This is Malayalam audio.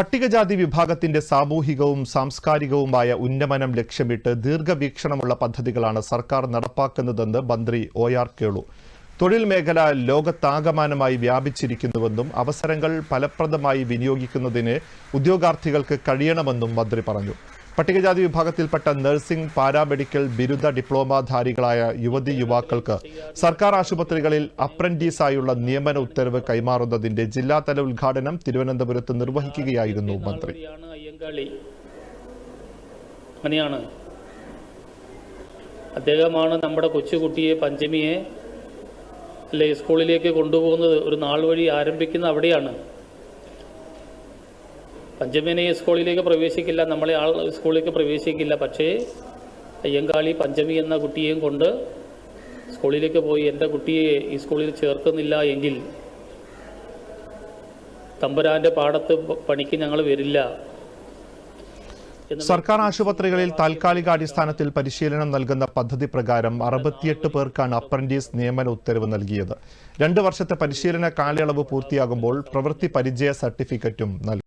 പട്ടികജാതി വിഭാഗത്തിന്റെ സാമൂഹികവും സാംസ്കാരികവുമായ ഉന്നമനം ലക്ഷ്യമിട്ട് ദീർഘവീക്ഷണമുള്ള പദ്ധതികളാണ് സർക്കാർ നടപ്പാക്കുന്നതെന്ന് മന്ത്രി ഒ ആർ കേളു. തൊഴിൽ മേഖല ലോകത്താകമാനമായി വ്യാപിച്ചിരിക്കുന്നുവെന്നും അവസരങ്ങൾ ഫലപ്രദമായി വിനിയോഗിക്കുന്നതിന് ഉദ്യോഗാർത്ഥികൾക്ക് കഴിയണമെന്നും മന്ത്രി പറഞ്ഞു. പട്ടികജാതി വിഭാഗത്തിൽപ്പെട്ട നഴ്സിംഗ് പാരാമെഡിക്കൽ ബിരുദ ഡിപ്ലോമാധാരികളായ യുവതി യുവാക്കൾക്ക് സർക്കാർ ആശുപത്രികളിൽ അപ്രന്റീസായുള്ള നിയമന ഉത്തരവ് കൈമാറുന്നതിന്റെ ജില്ലാതല ഉദ്ഘാടനം തിരുവനന്തപുരത്ത് നിർവഹിക്കുകയായിരുന്നു മന്ത്രി. അങ്ങനെയാണ്. അദ്ദേഹമാണ് നമ്മുടെ കൊച്ചുകുട്ടിയെ പഞ്ചമിയെ അല്ലെ സ്കൂളിലേക്ക് കൊണ്ടുപോകുന്നത്. ഒരു നാൾ വഴി ആരംഭിക്കുന്ന അവിടെയാണ്. പഞ്ചമിനെ സ്കൂളിലേക്ക് പ്രവേശിക്കില്ല നമ്മളെ ആൾ സ്കൂളിലേക്ക് പ്രവേശിക്കില്ല. പക്ഷേ അയ്യങ്കാളി പഞ്ചമി എന്ന കുട്ടിയെയും കൊണ്ട് സ്കൂളിലേക്ക് പോയി എന്റെ കുട്ടിയെ ഈ സ്കൂളിൽ ചേർക്കുന്നില്ല എങ്കിൽ തമ്പുരാന്റെ പാടത്ത് പണിക്ക് ഞങ്ങൾ വരില്ല. സർക്കാർ ആശുപത്രികളിൽ താൽക്കാലിക അടിസ്ഥാനത്തിൽ പരിശീലനം നൽകുന്ന പദ്ധതി പ്രകാരം അറുപത്തിയെട്ട് പേർക്കാണ് അപ്രന്റീസ് നിയമന ഉത്തരവ് നൽകിയത്. രണ്ട് വർഷത്തെ പരിശീലന കാലയളവ് പൂർത്തിയാകുമ്പോൾ പ്രവൃത്തി പരിചയ സർട്ടിഫിക്കറ്റും നൽകും